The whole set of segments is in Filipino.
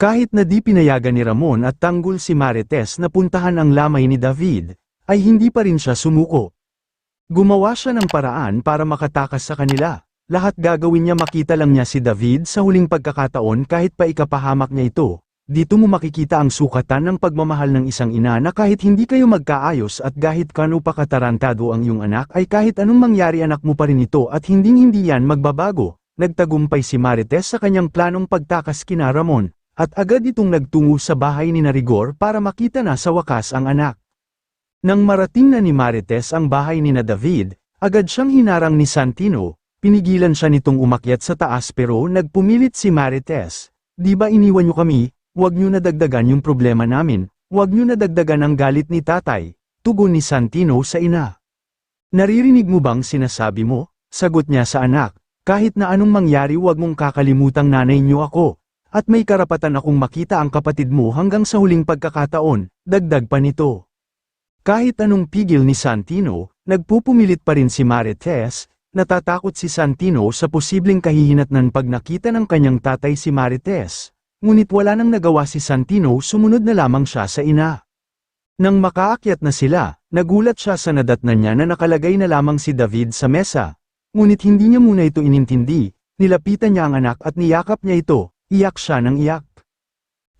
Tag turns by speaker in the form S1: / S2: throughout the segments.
S1: Kahit na di pinayagan ni Ramon at tanggol si Marites na puntahan ang lamay ni David, ay hindi pa rin siya sumuko. Gumawa siya ng paraan para makatakas sa kanila. Lahat gagawin niya makita lang niya si David sa huling pagkakataon kahit pa ikapahamak niya ito. Dito mo makikita ang sukatan ng pagmamahal ng isang ina na kahit hindi kayo magkaayos at kahit kano pa katarantado ang iyong anak ay kahit anong mangyari anak mo pa rin ito at hinding-hindi yan magbabago. Nagtagumpay si Marites sa kanyang planong pagtakas kina Ramon, at agad itong nagtungo sa bahay ni Narigor para makita na sa wakas ang anak. Nang marating na ni Marites ang bahay ni na David, agad siyang hinarang ni Santino, pinigilan siya nitong umakyat sa taas pero nagpumilit si Marites. Di ba iniwan niyo kami, huwag niyo nadagdagan yung problema namin, huwag niyo nadagdagan ang galit ni tatay, tugon ni Santino sa ina. Naririnig mo bang sinasabi mo? Sagot niya sa anak, kahit na anong mangyari huwag mong kakalimutang nanay niyo ako, at may karapatan akong makita ang kapatid mo hanggang sa huling pagkakataon, dagdag pa nito. Kahit anong pigil ni Santino, nagpupumilit pa rin si Marites, natatakot si Santino sa posibleng kahihinatnan pag nakita ng kanyang tatay si Marites. Ngunit wala nang nagawa si Santino sumunod na lamang siya sa ina. Nang makaakyat na sila, nagulat siya sa nadatnan niya na nakalagay na lamang si David sa mesa. Ngunit hindi niya muna ito inintindi, nilapitan niya ang anak at niyakap niya ito, iyak siya ng iyak.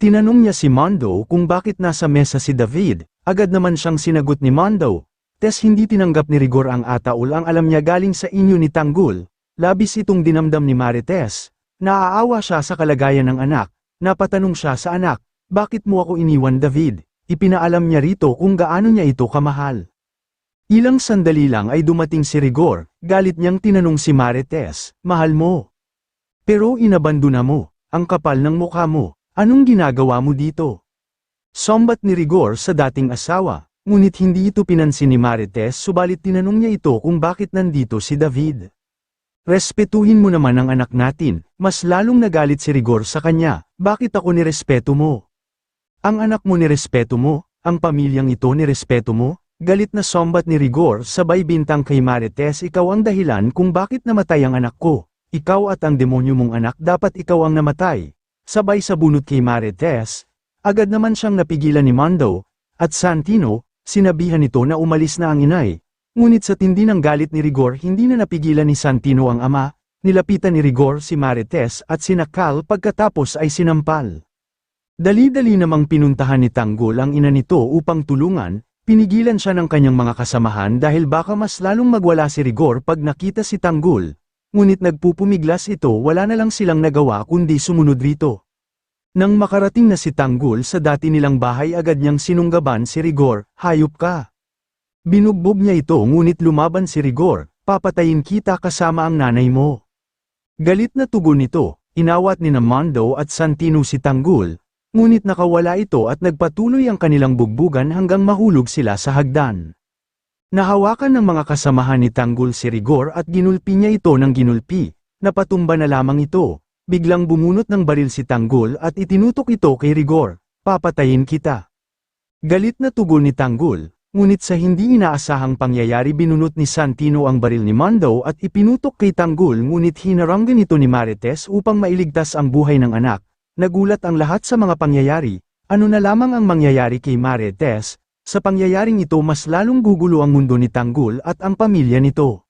S1: Tinanong niya si Mondo kung bakit nasa mesa si David, agad naman siyang sinagot ni Mondo. Tes hindi tinanggap ni Rigor ang ataol ang alam niya galing sa inyo ni Tanggul, labis itong dinamdam ni Marites. Naaawa siya sa kalagayan ng anak, napatanong siya sa anak, bakit mo ako iniwan David? Ipinaalam niya rito kung gaano niya ito kamahal. Ilang sandali lang ay dumating si Rigor, galit niyang tinanong si Marites, mahal mo. Pero inabandona mo, ang kapal ng mukha mo, anong ginagawa mo dito? Sombat ni Rigor sa dating asawa, ngunit hindi ito pinansin ni Marites subalit tinanong niya ito kung bakit nandito si David. Respetuhin mo naman ang anak natin, mas lalong nagalit si Rigor sa kanya, bakit ako nirespeto mo? Ang anak mo nirespeto mo, ang pamilyang ito nirespeto mo, galit na sombat ni Rigor sabay bintang kay Marites ikaw ang dahilan kung bakit namatay ang anak ko, ikaw at ang demonyo mong anak dapat ikaw ang namatay. Sabay sa bunot kay Marites, agad naman siyang napigilan ni Mondo, at Santino, sinabihan nito na umalis na ang inay. Ngunit sa tindi ng galit ni Rigor hindi na napigilan ni Santino ang ama, nilapitan ni Rigor si Marites at sinakal pagkatapos ay sinampal. Dali-dali namang pinuntahan ni Tanggol ang ina nito upang tulungan, pinigilan siya ng kanyang mga kasamahan dahil baka mas lalong magwala si Rigor pag nakita si Tanggol. Ngunit nagpupumiglas ito wala na lang silang nagawa kundi sumunod rito. Nang makarating na si Tanggol sa dati nilang bahay agad niyang sinunggaban si Rigor, hayop ka. Binugbog niya ito ngunit lumaban si Rigor, papatayin kita kasama ang nanay mo. Galit na tugon nito, inawat ni Namando at Santino si Tanggol, ngunit nakawala ito at nagpatuloy ang kanilang bugbugan hanggang mahulog sila sa hagdan. Nahawakan ng mga kasamahan ni Tanggol si Rigor at ginulpi niya ito ng ginulpi, napatumba na lamang ito, biglang bumunot ng baril si Tanggol at itinutok ito kay Rigor, papatayin kita. Galit na tugon ni Tanggol, ngunit sa hindi inaasahang pangyayari binunot ni Santino ang baril ni Mondo at ipinutok kay Tanggol ngunit hinaranggan ito ni Marites upang mailigtas ang buhay ng anak. Nagulat ang lahat sa mga pangyayari, ano na lamang ang mangyayari kay Marites, sa pangyayaring ito mas lalong gugulo ang mundo ni Tanggol at ang pamilya nito.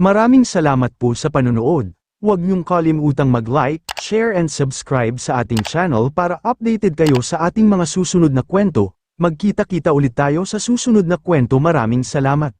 S1: Maraming salamat po sa panonood. Huwag niyong kalimutang mag-like, share and subscribe sa ating channel para updated kayo sa ating mga susunod na kwento. Magkita-kita ulit tayo sa susunod na kwento. Maraming salamat.